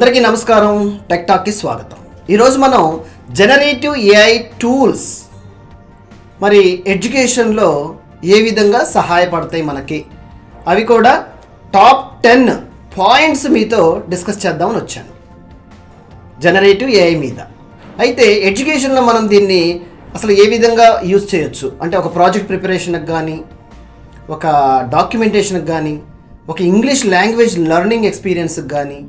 అందరికీ నమస్కారం. టెక్ టాక్కి స్వాగతం. ఈరోజు మనం జనరేటివ్ ఏఐ టూల్స్ మరి ఎడ్యుకేషన్లో ఏ విధంగా సహాయపడతాయి మనకి? అవి కూడా టాప్ టెన్ పాయింట్స్ మీతో డిస్కస్ చేద్దామని వచ్చాను. జనరేటివ్ ఏఐ మీద. అయితే ఎడ్యుకేషన్లో మనం దీన్ని అసలు ఏ విధంగా యూజ్ చేయొచ్చు? అంటే ఒక ప్రాజెక్ట్ ప్రిపరేషన్కి కానీ ఒక డాక్యుమెంటేషన్కి కానీ ఒక ఇంగ్లీష్ లాంగ్వేజ్ లెర్నింగ్ ఎక్స్పీరియన్స్కి కానీ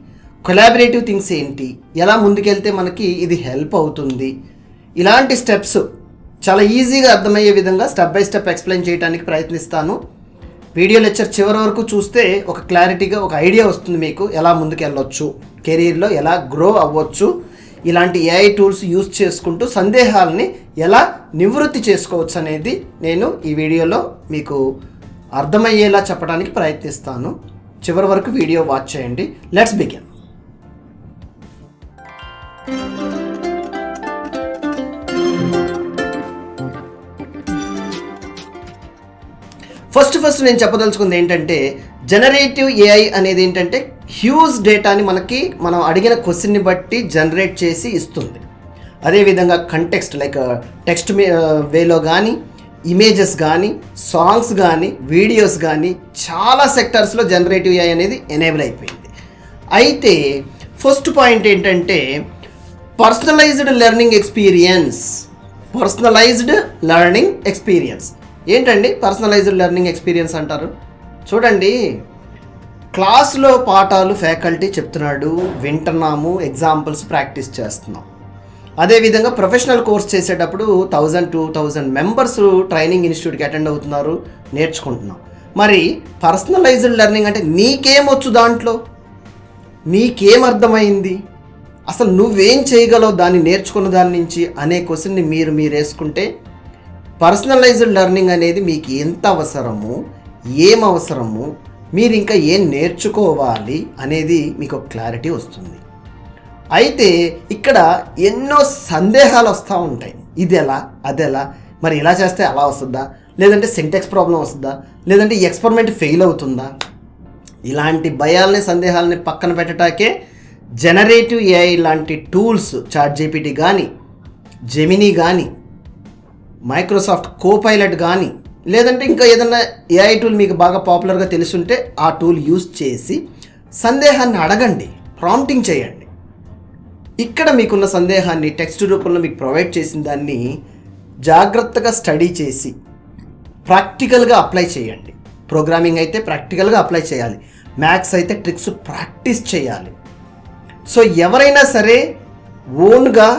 కొలాబరేటివ్ థింగ్స్ ఏంటి? ఎలా ముందుకెళ్తే మనకి ఇది హెల్ప్ అవుతుంది? ఇలాంటి స్టెప్స్ చాలా ఈజీగా అర్థమయ్యే విధంగా స్టెప్ బై స్టెప్ ఎక్స్ప్లెయిన్ చేయడానికి ప్రయత్నిస్తాను. వీడియో లెక్చర్ చివరి వరకు చూస్తే ఒక క్లారిటీగా ఒక ఐడియా వస్తుంది మీకు ఎలా ముందుకెళ్ళొచ్చు కెరీర్లో ఎలా గ్రో అవ్వచ్చు ఇలాంటి ఏఐ టూల్స్ యూజ్ చేసుకుంటూ సందేహాలని ఎలా నివృత్తి చేసుకోవచ్చు అనేది నేను ఈ వీడియోలో మీకు అర్థమయ్యేలా చెప్పడానికి ప్రయత్నిస్తాను. చివరి వరకు వీడియో వాచ్ చేయండి. లెట్స్ బిగిన్ ఫస్ట్ ఫస్ట్ నేను చెప్పదలుచుకుంది ఏంటంటే జనరేటివ్ ఏఐ అనేది ఏంటంటే హ్యూజ్ డేటాని మనకి మనం అడిగిన క్వశ్చన్ని బట్టి జనరేట్ చేసి ఇస్తుంది. అదేవిధంగా కంటెక్స్ట్ లైక్ టెక్స్ట్ వేలో కానీ ఇమేజెస్ కానీ సాంగ్స్ కానీ వీడియోస్ కానీ చాలా సెక్టర్స్లో జనరేటివ్ ఏఐ అనేది ఎనేబుల్ అయిపోయింది. అయితే ఫస్ట్ పాయింట్ ఏంటంటే personalized learning experience personalized learning experience ఏంటండి పర్సనలైజ్డ్ లెర్నింగ్ ఎక్స్పీరియన్స్ అంటారు? చూడండి క్లాస్లో పాఠాలు ఫ్యాకల్టీ చెప్తున్నాడు వింటున్నాము ఎగ్జాంపుల్స్ ప్రాక్టీస్ చేస్తున్నాం. అదేవిధంగా ప్రొఫెషనల్ కోర్స్ చేసేటప్పుడు thousand two thousand members training ఇన్స్టిట్యూట్కి అటెండ్ అవుతున్నారు నేర్చుకుంటున్నాం. మరి పర్సనలైజ్డ్ లెర్నింగ్ అంటే నీకేమొచ్చు దాంట్లో? నీకేం అర్థమైంది? అసలు నువ్వేం చేయగలవు దాన్ని నేర్చుకున్న దాని నుంచి? అనే క్వశ్చన్ని మీరు మీరు వేసుకుంటే పర్సనలైజ్డ్ లెర్నింగ్ అనేది మీకు ఎంత అవసరము ఏం అవసరము మీరు ఇంకా ఏం నేర్చుకోవాలి అనేది మీకు ఒక క్లారిటీ వస్తుంది. అయితే ఇక్కడ ఎన్నో సందేహాలు వస్తూ ఉంటాయి. ఇది ఎలా అది ఎలా మరి ఇలా చేస్తే అలా వస్తుందా? లేదంటే సింటెక్స్ ప్రాబ్లం వస్తుందా? లేదంటే ఎక్స్పెరిమెంట్ ఫెయిల్ అవుతుందా? ఇలాంటి భయాల్ని సందేహాలని పక్కన పెట్టడాకే జనరేటివ్ ఏఐ లాంటి టూల్స్ చాట్ జీపీటీ కానీ జెమినీ కానీ మైక్రోసాఫ్ట్ కోపైలట్ కానీ లేదంటే ఇంకా ఏదైనా ఏఐ టూల్ మీకు బాగా పాపులర్గా తెలుసుంటే ఆ టూల్ యూజ్ చేసి సందేహాన్ని అడగండి ప్రాంప్టింగ్ చేయండి. ఇక్కడ మీకున్న సందేహాన్ని టెక్స్ట్ రూపంలో మీకు ప్రొవైడ్ చేసిన దాన్ని జాగ్రత్తగా స్టడీ చేసి ప్రాక్టికల్గా అప్లై చేయండి. ప్రోగ్రామింగ్ అయితే ప్రాక్టికల్గా అప్లై చేయాలి. మ్యాథ్స్ అయితే ట్రిక్స్ ప్రాక్టీస్ చేయాలి. సో ఎవరైనా సరే ఓన్గా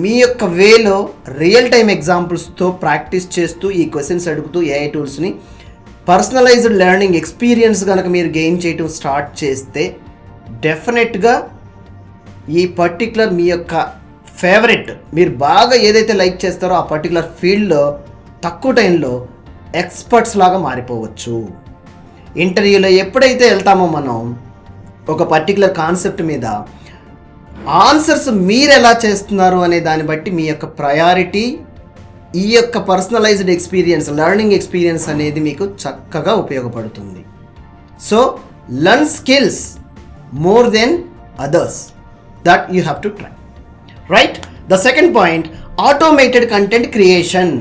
మీ యొక్క వేలో రియల్ టైం ఎగ్జాంపుల్స్తో ప్రాక్టీస్ చేస్తూ ఈ క్వశ్చన్స్ అడుగుతూ ఏఐ టూల్స్ని పర్సనలైజ్డ్ లెర్నింగ్ ఎక్స్పీరియన్స్ కనుక మీరు గెయిన్ చేయటం స్టార్ట్ చేస్తే డెఫినెట్గా ఈ పర్టికులర్ మీ యొక్క ఫేవరెట్ మీరు బాగా ఏదైతే లైక్ చేస్తారో ఆ పర్టికులర్ ఫీల్డ్లో తక్కువ టైంలో ఎక్స్పర్ట్స్ లాగా మారిపోవచ్చు. ఇంటర్వ్యూలో ఎప్పుడైతే వెళ్తామో మనం ఒక పర్టికులర్ కాన్సెప్ట్ మీద ఆన్సర్స్ మీరు ఎలా చేస్తున్నారు అనే దాన్ని బట్టి మీ యొక్క ప్రయారిటీ ఈ యొక్క పర్సనలైజ్డ్ ఎక్స్పీరియన్స్ లెర్నింగ్ ఎక్స్పీరియన్స్ అనేది మీకు చక్కగా ఉపయోగపడుతుంది. So learn skills more than others that you have to try. Right? The second point automated content creation.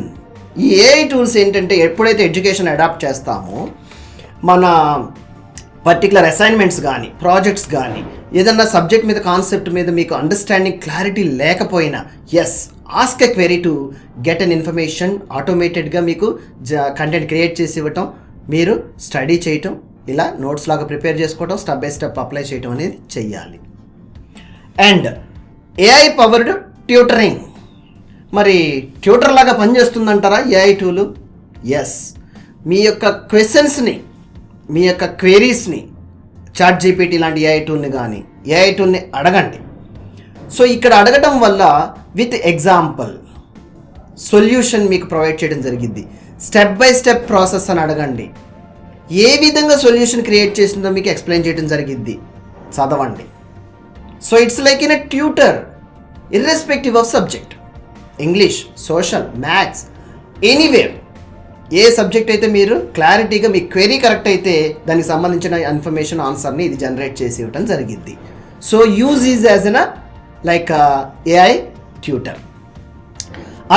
ఈ ఏఐ టూల్స్ ఏంటంటే ఎప్పుడైతే ఎడ్యుకేషన్ అడాప్ట్ చేస్తామో మన పర్టికులర్ అసైన్మెంట్స్ కానీ ప్రాజెక్ట్స్ కానీ ఏదన్నా సబ్జెక్ట్ మీద కాన్సెప్ట్ మీద మీకు అండర్స్టాండింగ్ క్లారిటీ లేకపోయినా as ask a query to get an information ఆటోమేటెడ్గా మీకు కంటెంట్ క్రియేట్ చేసి ఇవ్వటం మీరు స్టడీ చేయటం ఇలా నోట్స్ లాగా ప్రిపేర్ చేసుకోవటం స్టెప్ బై స్టెప్ అప్లై చేయటం అనేది చెయ్యాలి. అండ్ ఏఐ పవర్డ్ ట్యూటరింగ్ మరి ట్యూటర్ లాగా పనిచేస్తుందంటారా ఏఐ టూలు ఎస్ మీ యొక్క క్వశ్చన్స్ని మీ యొక్క క్వెరీస్ని చాట్ జీపీటీ లాంటి ఏఐ టూల్ని కానీ ఏఐ టూల్ని అడగండి. సో ఇక్కడ అడగటం వల్ల విత్ ఎగ్జాంపుల్ సొల్యూషన్ మీకు ప్రొవైడ్ చేయడం జరిగింది స్టెప్ బై స్టెప్ ప్రాసెస్ అని అడగండి. ఏ విధంగా సొల్యూషన్ క్రియేట్ చేసిందో మీకు ఎక్స్ప్లెయిన్ చేయడం జరిగింది చదవండి. So it's like in a tutor irrespective of subject English social maths anywhere A subject అయితే మీరు క్లారిటీగా మీ క్వెరీ కరెక్ట్ అయితే దానికి సంబంధించిన ఇన్ఫర్మేషన్ ఆన్సర్ని ఇది జనరేట్ చేసి ఇవ్వటం జరిగింది. So use is as an like AI tutor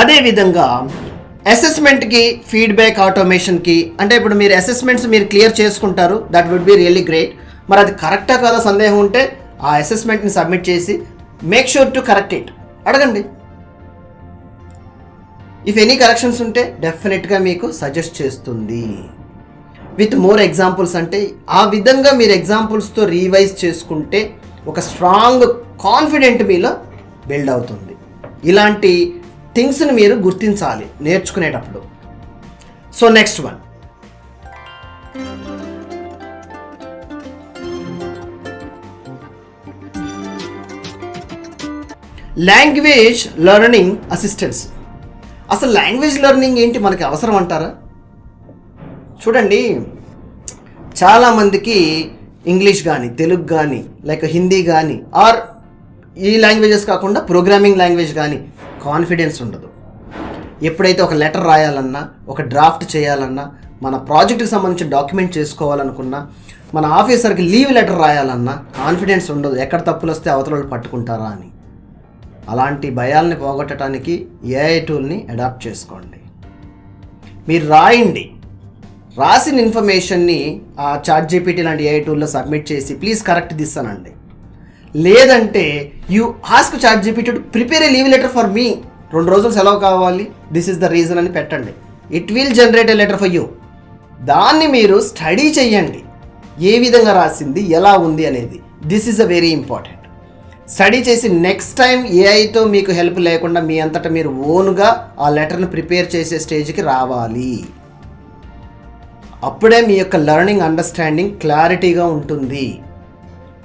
అదేవిధంగా అసెస్మెంట్కి ఫీడ్బ్యాక్ ఆటోమేషన్కి అంటే ఇప్పుడు మీరు అసెస్మెంట్స్ మీరు క్లియర్ చేసుకుంటారు that would be really great మరి అది కరెక్టా కాదా సందేహం ఉంటే ఆ అసెస్మెంట్ని సబ్మిట్ చేసి make sure to correct it అడగండి. ఇఫ్ ఎనీ కరెక్షన్స్ ఉంటే డెఫినెట్గా మీకు సజెస్ట్ చేస్తుంది. విత్ మోర్ ఎగ్జాంపుల్స్ అంటే ఆ విధంగా మీరు ఎగ్జాంపుల్స్తో రీవైజ్ చేసుకుంటే ఒక స్ట్రాంగ్ కాన్ఫిడెంట్ మీలో బిల్డ్ అవుతుంది. ఇలాంటి థింగ్స్ని మీరు గుర్తించాలి నేర్చుకునేటప్పుడు. So next one language learning assistance అసలు లాంగ్వేజ్ లెర్నింగ్ ఏంటి మనకి అవసరం అంటారా? చూడండి చాలామందికి ఇంగ్లీష్ కానీ తెలుగు కానీ లైక్ హిందీ కానీ ఆర్ ఈ లాంగ్వేజెస్ కాకుండా ప్రోగ్రామింగ్ లాంగ్వేజ్ కానీ కాన్ఫిడెన్స్ ఉండదు. ఎప్పుడైతే ఒక లెటర్ రాయాలన్నా ఒక డ్రాఫ్ట్ చేయాలన్నా మన ప్రాజెక్ట్కి సంబంధించిన డాక్యుమెంట్ చేసుకోవాలనుకున్నా మన ఆఫీసర్కి లీవ్ లెటర్ రాయాలన్నా కాన్ఫిడెన్స్ ఉండదు. ఎక్కడ తప్పులు వస్తే అవతల వాళ్ళు పట్టుకుంటారా అని. అలాంటి భయాల్ని పోగొట్టడానికి ఏఐ టూల్ని అడాప్ట్ చేసుకోండి. మీరు రాయండి. రాసిన ఇన్ఫర్మేషన్ని ఆ చాట్ జీపీటీ లాంటి ఏఐ టూల్లో సబ్మిట్ చేసి ప్లీజ్ కరెక్ట్ దిస్ అనండి. లేదంటే you ask chat GPT to prepare a leave letter for me. రెండు రోజులు సెలవు కావాలి. దిస్ ఇస్ ద రీజన్ అని పెట్టండి. It will generate a letter for you. దాన్ని మీరు స్టడీ చేయండి ఏ విధంగా రాసింది ఎలా ఉంది అనేది. This is a very important. Study చేసి నెక్స్ట్ టైం ఏఐతో మీకు హెల్ప్ లేకుండా మీ అంతటా మీరు ఓన్గా ఆ లెటర్ని ప్రిపేర్ చేసే స్టేజ్కి రావాలి. అప్పుడే మీ యొక్క లెర్నింగ్ అండర్స్టాండింగ్ క్లారిటీగా ఉంటుంది.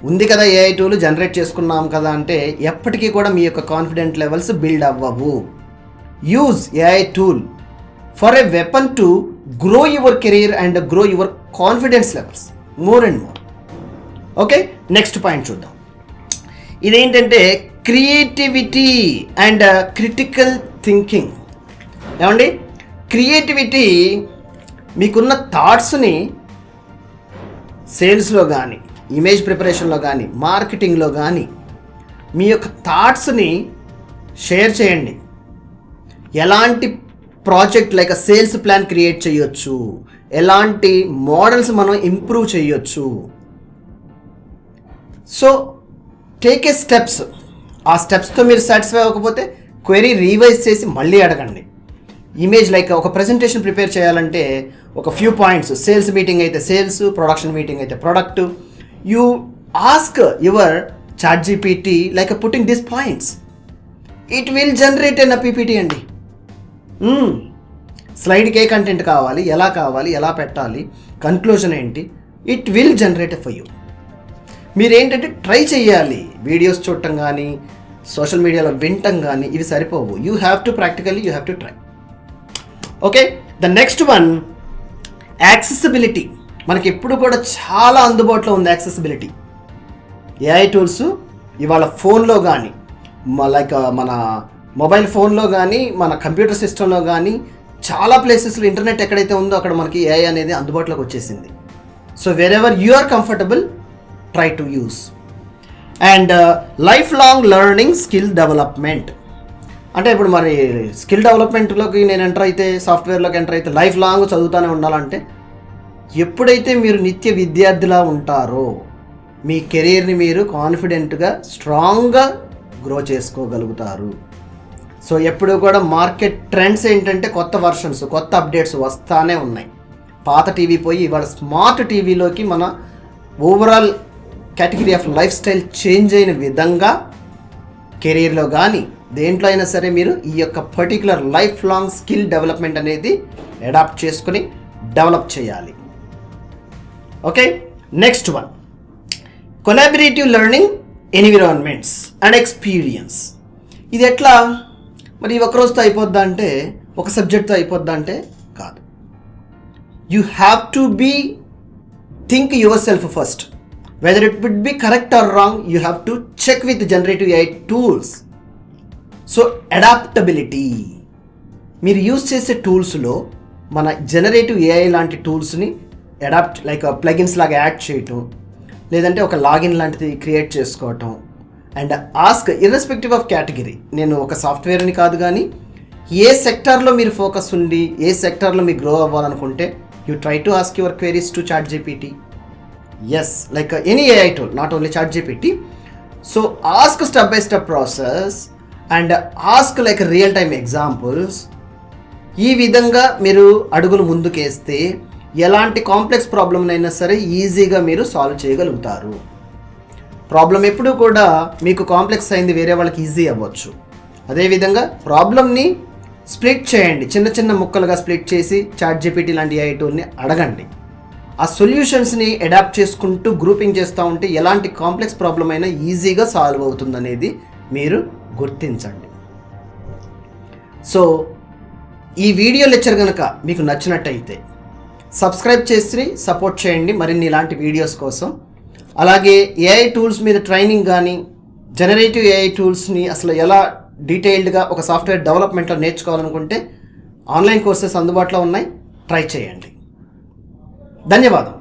ఉంది కదా ఏఐ టూలు జనరేట్ చేసుకున్నాం కదా అంటే ఎప్పటికీ కూడా మీ యొక్క కాన్ఫిడెంట్ లెవెల్స్ బిల్డ్ అవ్వవు. Use AI tool for a weapon to grow your career and grow your confidence levels more and more okay next point చూద్దాం. ఇదేంటంటే creativity and uh, critical thinking ఏమండి? క్రియేటివిటీ మీకున్న థాట్స్ని సేల్స్లో కానీ ఇమేజ్ ప్రిపరేషన్లో కానీ మార్కెటింగ్లో కానీ మీ యొక్క థాట్స్ని షేర్ చేయండి. ఎలాంటి project like sales plan create చేయొచ్చు? ఎలాంటి మోడల్స్ మనం ఇంప్రూవ్ చేయొచ్చు? సో టేక్ ఏ స్టెప్స్ ఆ స్టెప్స్తో మీరు సాటిస్ఫై అవ్వకపోతే క్వెరీ రీవైజ్ చేసి మళ్ళీ అడగండి. ఇమేజ్ లైక్ ఒక ప్రజెంటేషన్ ప్రిపేర్ చేయాలంటే ఒక ఫ్యూ పాయింట్స్ సేల్స్ మీటింగ్ అయితే సేల్స్ ప్రొడక్షన్ మీటింగ్ అయితే product you ask your chat GPT like putting this points it will generate an PPT అండి స్లైడ్కి ఏ కంటెంట్ కావాలి ఎలా కావాలి ఎలా పెట్టాలి కన్క్లూజన్ ఏంటి? It will generate for you మీరేంటంటే ట్రై చేయాలి. వీడియోస్ చూడటం కానీ సోషల్ మీడియాలో వినటం కానీ ఇవి సరిపోవు. You have to practically you have to try okay the next one accessibility మనకి ఎప్పుడు కూడా చాలా అందుబాటులో ఉంది యాక్సెసిబిలిటీ ఏఐ టూల్స్ ఇవాళ ఫోన్లో కానీ లైక్ మన మొబైల్ ఫోన్లో కానీ మన కంప్యూటర్ సిస్టంలో కానీ చాలా ప్లేసెస్లో ఇంటర్నెట్ ఎక్కడైతే ఉందో అక్కడ మనకి ఏఐ అనేది అందుబాటులోకి వచ్చేసింది. So wherever you are comfortable try to use and life long learning skill development అంటే ఇప్పుడు మరి స్కిల్ డెవలప్మెంట్లోకి నేను ఎంటర్ అయితే సాఫ్ట్వేర్లోకి ఎంటర్ అయితే లైఫ్ లాంగ్ చదువుతూనే ఉండాలంటే ఎప్పుడైతే మీరు నిత్య విద్యార్థిలా ఉంటారో మీ కెరీర్ని మీరు కాన్ఫిడెంట్గా స్ట్రాంగ్గా గ్రో చేసుకోగలుగుతారు. సో ఎప్పుడు కూడా మార్కెట్ ట్రెండ్స్ ఏంటంటే కొత్త వర్షన్స్ కొత్త అప్డేట్స్ వస్తానే ఉన్నాయి. పాత టీవీ పోయి ఇవాళ స్మార్ట్ టీవీలోకి మన overall category of lifestyle change అయిన విధంగా కెరీర్లో కానీ దేంట్లో అయినా సరే మీరు ఈ యొక్క particular lifelong skill development అనేది అడాప్ట్ చేసుకుని డెవలప్ చేయాలి. Okay next one collaborative learning environments and experience ఇది ఎట్లా? మరి ఒకరోజుతో అయిపోద్దా అంటే ఒక సబ్జెక్ట్తో అయిపోద్దా అంటే కాదు. You have to be think yourself first whether it would be correct or wrong you have to check with generative AI tools so adaptability మీరు use చేసే టూల్స్లో మన జనరేటివ్ ఏఐ లాంటి టూల్స్ని అడాప్ట్ లైక్ ప్లగిన్స్ లాగా యాడ్ చేయటం లేదంటే ఒక లాగిన్ లాంటిది క్రియేట్ చేసుకోవటం. And ask irrespective of category నేను ఒక సాఫ్ట్వేర్ని కాదు కానీ ఏ సెక్టార్లో మీరు ఫోకస్ ఉండి ఏ సెక్టార్లో మీరు గ్రో అవ్వాలనుకుంటే you try to ask your queries to chat GPT as like any AI tool not only chat GPT so ask step by step process and ask like real time examples ఈ విధంగా మీరు అడుగులు ముందుకేస్తే ఎలాంటి complex ప్రాబ్లంనైనా సరే ఈజీగా మీరు solve చేయగలుగుతారు. Problem ఎప్పుడూ కూడా మీకు కాంప్లెక్స్ అయింది వేరే వాళ్ళకి ఈజీ అవ్వచ్చు. అదేవిధంగా ప్రాబ్లమ్ని స్ప్లిట్ చేయండి. చిన్న చిన్న ముక్కలుగా స్ప్లిట్ చేసి చాట్ జీపీటీ లాంటి AI టూల్ని అడగండి. ఆ సొల్యూషన్స్ని అడాప్ట్ చేసుకుంటూ గ్రూపింగ్ చేస్తూ ఉంటే ఎలాంటి కాంప్లెక్స్ ప్రాబ్లం అయినా ఈజీగా సాల్వ్ అవుతుందనేది మీరు గుర్తించండి. సో ఈ వీడియో లెక్చర్ కనుక మీకు నచ్చినట్టయితే సబ్స్క్రైబ్ చేసి సపోర్ట్ చేయండి మరిన్ని ఇలాంటి వీడియోస్ కోసం. అలాగే ఏఐ టూల్స్ మీద ట్రైనింగ్ కానీ జనరేటివ్ ఏఐ టూల్స్ని అసలు ఎలా డీటెయిల్డ్గా ఒక సాఫ్ట్వేర్ డెవలప్మెంట్లో నేర్చుకోవాలనుకుంటే ఆన్లైన్ కోర్సెస్ అందుబాటులో ఉన్నాయి. ట్రై చేయండి. ధన్యవాదం.